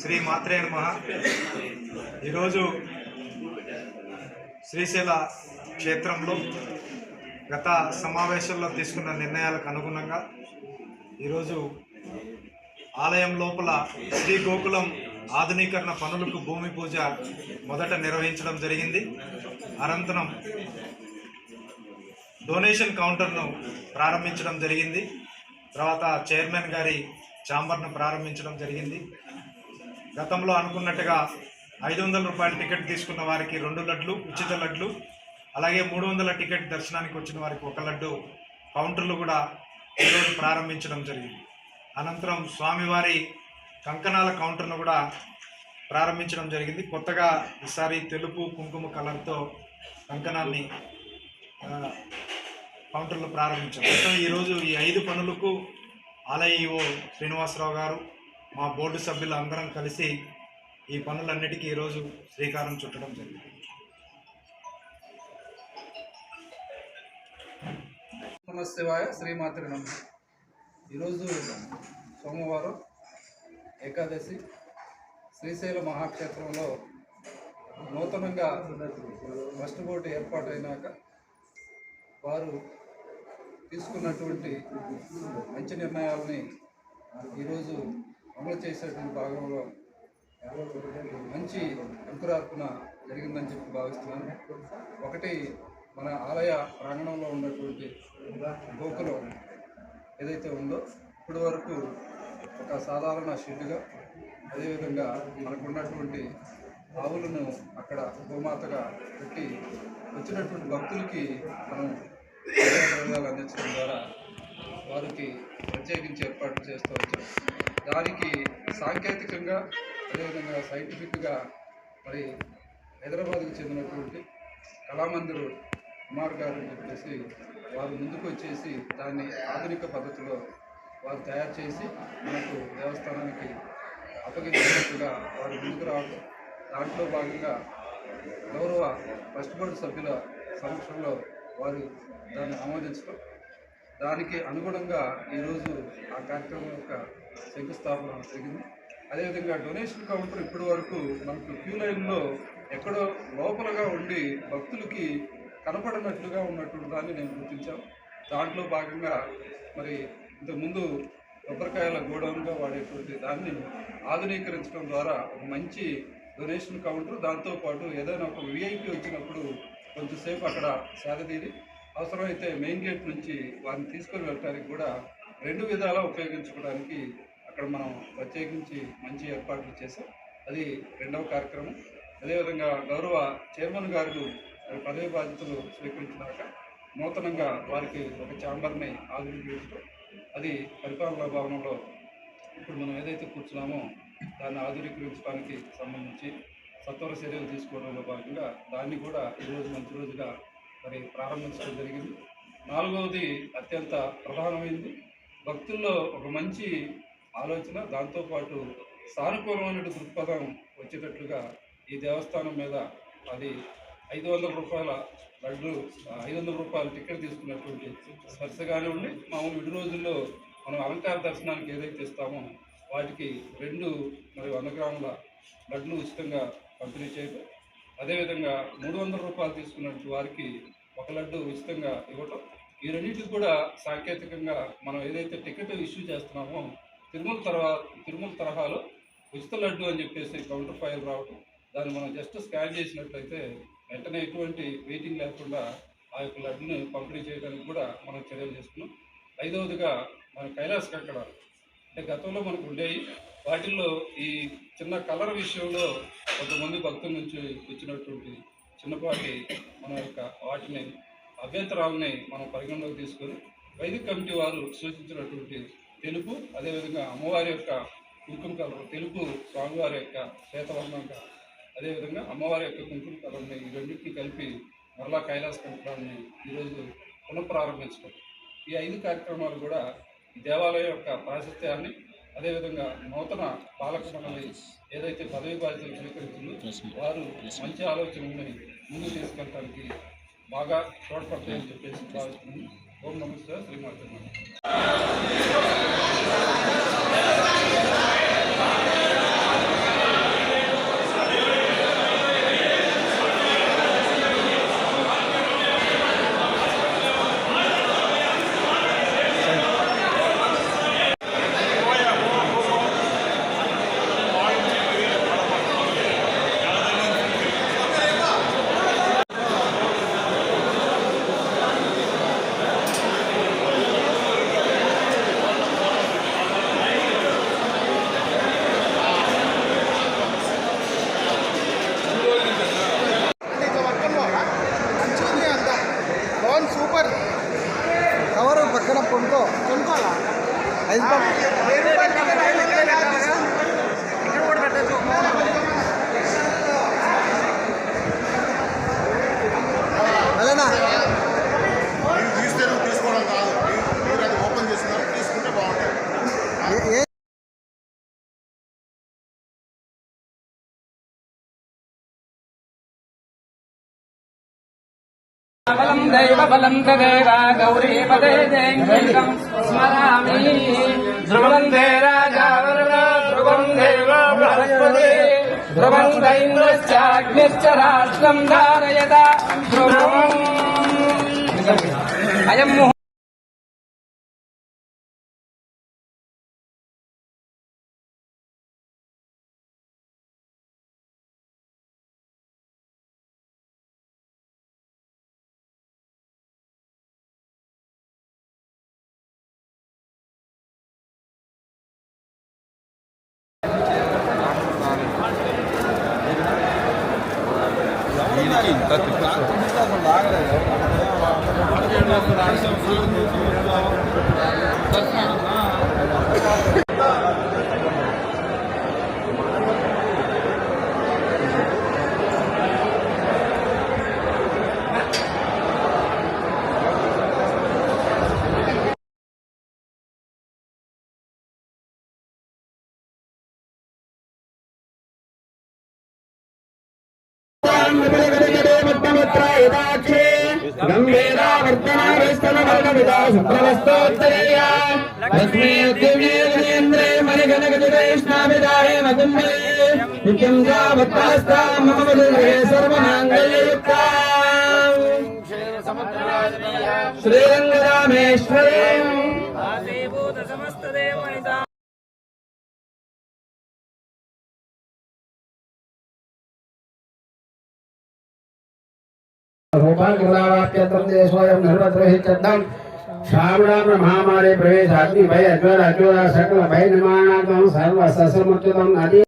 శ్రీ మాత్రే నమ. ఈరోజు శ్రీశైల క్షేత్రంలో గత సమావేశంలో తీసుకున్న నిర్ణయాలకు అనుగుణంగా ఈరోజు ఆలయం లోపల శ్రీ గోకులం ఆధునీకరణ పనులకు భూమి పూజ మొదట నిర్వహించడం జరిగింది. అనంతరం డొనేషన్ కౌంటర్ను ప్రారంభించడం జరిగింది. తర్వాత చైర్మన్ గారి ఛాంబర్ను ప్రారంభించడం జరిగింది. గతంలో అనుకున్నట్టుగా ఐదు వందల రూపాయల టికెట్ తీసుకున్న వారికి రెండు లడ్లు ఉచిత లడ్లు అలాగే మూడు వందల టికెట్ దర్శనానికి వచ్చిన వారికి ఒక లడ్డు కౌంటర్లు కూడా ఈరోజు ప్రారంభించడం జరిగింది. అనంతరం స్వామివారి కంకణాల కౌంటర్ను కూడా ప్రారంభించడం జరిగింది. కొత్తగా ఈసారి తెలుపు కుంకుమ కలర్తో కంకణాన్ని కౌంటర్లు ప్రారంభించాం మొత్తం ఈరోజు ఈ ఐదు పనులకు ఆలయ ఈఓ శ్రీనివాసరావు గారు మా బోర్డు సభ్యులు అందరం కలిసి ఈ పనులన్నిటికీ ఈరోజు శ్రీకారం చుట్టడం జరిగింది. నమశివాయ శ్రీమాతృ నమ. ఈరోజు సోమవారం ఏకాదశి శ్రీశైల మహాక్షేత్రంలో నూతనంగా ఫస్ట్ బోర్డు ఏర్పాటైనాక వారు తీసుకున్నటువంటి మంచి నిర్ణయాలని ఈరోజు అమలు చేసేటువంటి భాగంలో మంచి అంకురార్పణ జరిగిందని చెప్పి భావిస్తున్నాను. ఒకటి మన ఆలయ ప్రాంగణంలో ఉన్నటువంటి గోకులం ఏదైతే ఉందో ఇప్పటి వరకు ఒక సాధారణ షెడ్డుగా అదేవిధంగా మనకు ఉన్నటువంటి ఆవులను అక్కడ గోమాతగా పెట్టి వచ్చినటువంటి భక్తులకి మనం అందించడం ద్వారా వారికి ప్రత్యేకించి ఏర్పాట్లు చేస్తూ వచ్చాం. దానికి సాంకేతికంగా అదేవిధంగా సైంటిఫిక్గా మరి హైదరాబాద్కు చెందినటువంటి కళామందిర్ కుమార్ గారు అని చెప్పేసి వారు ముందుకు వచ్చేసి దాన్ని ఆధునిక పద్ధతిలో వారు తయారు చేసి మనకు దేవస్థానానికి అప్పగించినట్టుగా వారు ముందుకు రావడం. దాంట్లో భాగంగా గౌరవ ట్రస్ట్ బోర్డు సభ్యుల సమక్షంలో వారు దాన్ని ఆమోదించడం. దానికి అనుగుణంగా ఈరోజు ఆ కార్యక్రమం యొక్క శంకుస్థాపన జరిగింది. అదేవిధంగా డొనేషన్ కౌంటర్ ఇప్పటి వరకు మనకు క్యూ లైన్లో ఎక్కడో లోపలగా ఉండి భక్తులకి కనపడినట్లుగా ఉన్నటువంటి దాన్ని నేను గుర్తించాను. దాంట్లో భాగంగా మరి ఇంతకుముందు కొబ్బరికాయల గోడౌన్గా వాడేటువంటి దాన్ని ఆధునీకరించడం ద్వారా ఒక మంచి డొనేషన్ కౌంటర్ దాంతోపాటు ఏదైనా ఒక విఐపి వచ్చినప్పుడు కొంచెంసేపు అక్కడ సేదతీరి అవసరమైతే మెయిన్ గేట్ నుంచి వారిని తీసుకొని వెళ్ళడానికి కూడా రెండు విధాలా ఉపయోగించుకోవడానికి అక్కడ మనం ప్రత్యేకించి మంచి ఏర్పాట్లు చేసాం అది రెండవ కార్యక్రమం. అదేవిధంగా గౌరవ చైర్మన్ గారు పదవి బాధ్యతలు స్వీకరించినాక నూతనంగా వారికి ఒక ఛాంబర్ని ఆధునీకరించడం. అది పరిపాలనా భవనంలో ఇప్పుడు మనం ఏదైతే కూర్చున్నామో దాన్ని ఆధునీకరించడానికి సంబంధించి సత్వర చర్యలు తీసుకోవడంలో భాగంగా దాన్ని కూడా ఈరోజు మంచి రోజుగా మరి ప్రారంభించడం జరిగింది. నాలుగవది అత్యంత ప్రధానమైనది భక్తుల్లో ఒక మంచి ఆలోచన దాంతోపాటు సానుకూలమైన దృక్పథం వచ్చేటట్లుగా ఈ దేవస్థానం మీద అది ఐదు వందల రూపాయల లడ్డు ఐదు వందల రూపాయల టికెట్ తీసుకున్నటువంటి స్పర్శగానే ఉండి మామూలు విడి రోజుల్లో మనం అలంకార దర్శనానికి ఏదైతే ఇస్తామో వాటికి రెండు మరి వంద గ్రాముల లడ్లు ఉచితంగా పంపిణీ చేయడం అదేవిధంగా మూడు వందల రూపాయలు తీసుకున్నటువంటి వారికి ఒక లడ్డు ఉచితంగా ఇవ్వటం. ఈ రెండింటికి కూడా సాంకేతికంగా మనం ఏదైతే టికెట్ ఇష్యూ చేస్తున్నామో తిరుమల తరహా తిరుమల తరహాలో ఉచిత లడ్డు అని చెప్పేసి కౌంటర్ ఫైల్ రావటం దాన్ని మనం జస్ట్ స్కాన్ చేసినట్లయితే వెంటనే ఎటువంటి వెయిటింగ్ లేకుండా ఆ యొక్క లడ్డును పంపిణీ చేయడానికి కూడా మనం చర్యలు చేసుకున్నాం ఐదవదిగా మన కైలాస కక్కడ అంటే గతంలో మనకు ఉండేవి. వాటిల్లో ఈ చిన్న కలర్ విషయంలో కొంతమంది భక్తుల నుంచి వచ్చినటువంటి చిన్నపాటి మన యొక్క వాటిని అభ్యంతరాలని మనం పరిగణలోకి తీసుకొని వైదిక కమిటీ వారు సూచించినటువంటి తెలుపు అదేవిధంగా అమ్మవారి యొక్క కుంకుమ కలర్ తెలుపు స్వామివారి యొక్క శ్వేతవర్ణం అదేవిధంగా అమ్మవారి యొక్క కుంకుమ కలర్ని ఈ రెండింటిని కలిపి మరలా కైలాస కంకణాన్ని ఈరోజు పునఃప్రారంభించడం ఈ ఐదు కార్యక్రమాలు కూడా ఈ దేవాలయం యొక్క ప్రాశస్త్యాన్ని అదేవిధంగా నూతన పాలక మండలి ఏదైతే పదవి బాధ్యతలు స్వీకరిస్తుందో వారు మంచి ఆలోచనని ముందుకు తీసుకెళ్ళడానికి బాగా తోడ్పడతాయని చెప్పేసి భావిస్తున్నాను. ఓం నమస్తే శ్రీమాత బలం దైవ బలం తదేవ గౌరీ పదే జయం స్మరామి. ధ్రువం దే రాజా ధ్రువం దేవ బృహస్పతి. ధ్రువం దైంద్రశ్చాగ్నిశ్చ రాష్ట్రం ధారయత. ధ్రువం. అయం இதுக்கு ಇಂಥ ತಿಪ್ಪು Thank you. గంభీరావర్తనావిస్తనవర్గవిదా లక్ష్మీ దివ్యేంద్రే మణిగణగజేష్ణావిదాయ మగుంబే నిత్యం జావత్తాస్తా మమ మధురే సర్వమాంగళ్యయుక్తా. శ్రీరంగరామేశ్వరే. भोपाल गोदावास के भूपालकृतावाप्यतन्ते स्वयं सर्वत्र हि चद्धम् महामारी प्रवेश आदि भय अज्वल अज्वल सकल भय निर्माणात्मं सर्वससमुच्युतम् आदि